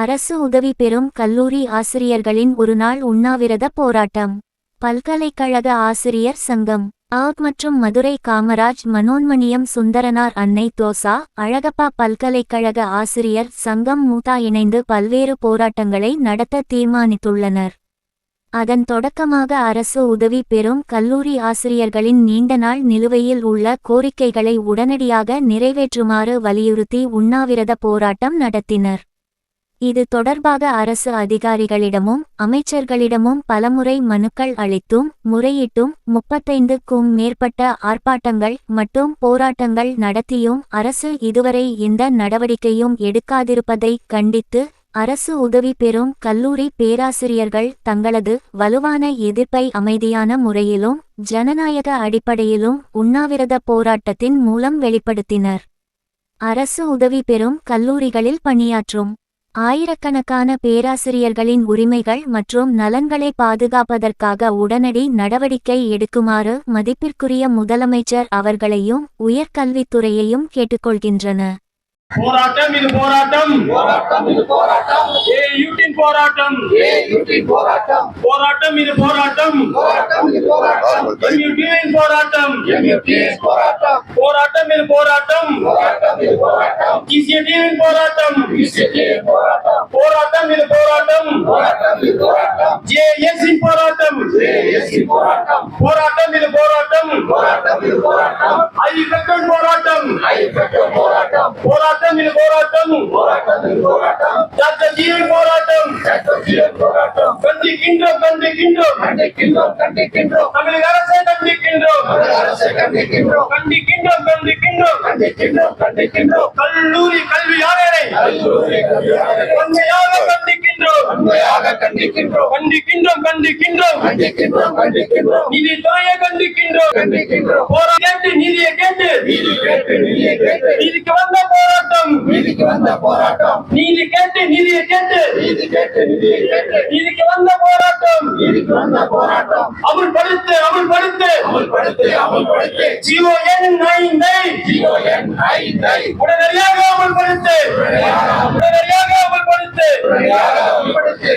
அரசு உதவி பெறும் கல்லூரி ஆசிரியர்களின் ஒருநாள் உண்ணாவிரத போராட்டம். பல்கலைக்கழக ஆசிரியர் சங்கம். ஆக் மற்றும் மதுரை காமராஜ் மனோன்மணியம் சுந்தரனார் அன்னை தோசா அழகப்பா பல்கலைக்கழக ஆசிரியர் சங்கம் மூதா இணைந்து பல்வேறு போராட்டங்களை நடத்த தீர்மானித்துள்ளனர். அதன் தொடக்கமாக அரசு உதவி பெறும் கல்லூரி ஆசிரியர்களின் நீண்ட நாள் நிலுவையில் உள்ள கோரிக்கைகளை உடனடியாக நிறைவேற்றுமாறு வலியுறுத்தி உண்ணாவிரத போராட்டம் நடத்தினர். இது தொடர்பாக அரசு அதிகாரிகளிடமும் அமைச்சர்களிடமும் பலமுறை மனுக்கள் அளித்தும் முறையிட்டும் முப்பத்தைந்துக்கும் மேற்பட்ட ஆர்ப்பாட்டங்கள் மற்றும் போராட்டங்கள் நடத்தியும் அரசு இதுவரை எந்த நடவடிக்கையும் எடுக்காதிருப்பதை கண்டித்து அரசு உதவி பெறும் கல்லூரி பேராசிரியர்கள் தங்களது வலுவான எதிர்ப்பை அமைதியான முறையிலும் ஜனநாயக அடிப்படையிலும் உண்ணாவிரத போராட்டத்தின் மூலம் வெளிப்படுத்தினர். அரசு உதவி பெறும் கல்லூரிகளில் பணியாற்றும் ஆயிரக்கணக்கான பேராசிரியர்களின் உரிமைகள் மற்றும் நலன்களை பாதுகாப்பதற்காக உடனடி நடவடிக்கை எடுக்குமாறு மதிப்பிற்குரிய முதலமைச்சர் அவர்களையும் உயர்கல்வித்துறையையும் கேட்டுக்கொள்கின்றன. போராட்டம் இது போராட்டம். போராட்டம் இது போராட்டம். போராட்டம். இது போராட்டம். போராட்டம் இது போராட்டம். இது போராட்டம் போராட்டம் இது போராட்டம் போராட்டம் இது போராட்டம் ஜேஎஸ்இன் போராட்டம் ஏஎஸ்சி போராட்டம் போராட்டம் இது போராட்டம் போராட்டம் இது போராட்டம் ஐபெக்கன் போராட்டம் ஐபெட்டோ போராட்டம் போராட்டம் இது போராட்டம் போராட்டம் இது போராட்டம் டாக்டர் ஜீவன் போராட்டம் சட்டத்தியல் போராட்டம் கண்டிக்கின்றோம் கண்டிக்கின்றோம் கண்டிக்கின்றோம் கண்டிக்கின்றோம் தமிழக அரசை கண்டிக்கின்றோம் தமிழக அரசை கண்டிக்கின்றோம். கண்டிக்கின்றோம் கண்டிக்கின்றோம். கண்டிக்கின்றோம் கண்டிக்கின்றோம். கல்லூரி கல்வியாளரை உண்மையாக கண்டிக்கின்றோம். உண்மையாக கண்டிக்கின்றோம். கண்டிக்கின்றோம் கண்டிக்கின்றோம். கண்டிக்கின்றோம் கண்டிக்கின்றோம். நீதித்துறையை கண்டிக்கின்றோம். கண்டிக்கின்றோம். போரா கேட்டு நீதியை கேட்டு. நீதி கேட்டு நீதியை கேட்டு. நீதிக்கு வந்த போராட்டம். நீதிக்கு வந்த போராட்டம். நீதி கேட்டு நீதியை கேட்டு. நீதி கேட்டு நீதியை கேட்டு. நீதிக்கு வந்த போராட்டம். நீதிக்கு வந்த போராட்டம். அமுல்படுத்து அமுல்படுத்து அமல்படுத்து அமல்படுத்து ஜிஓ என் ஐந்தை. ஜிஓஎன் ஐந்தை. உடனடியாக அமுல்படுத்து உடனடியாக அமுல்படுத்து உடனடியாக அமல்படுத்து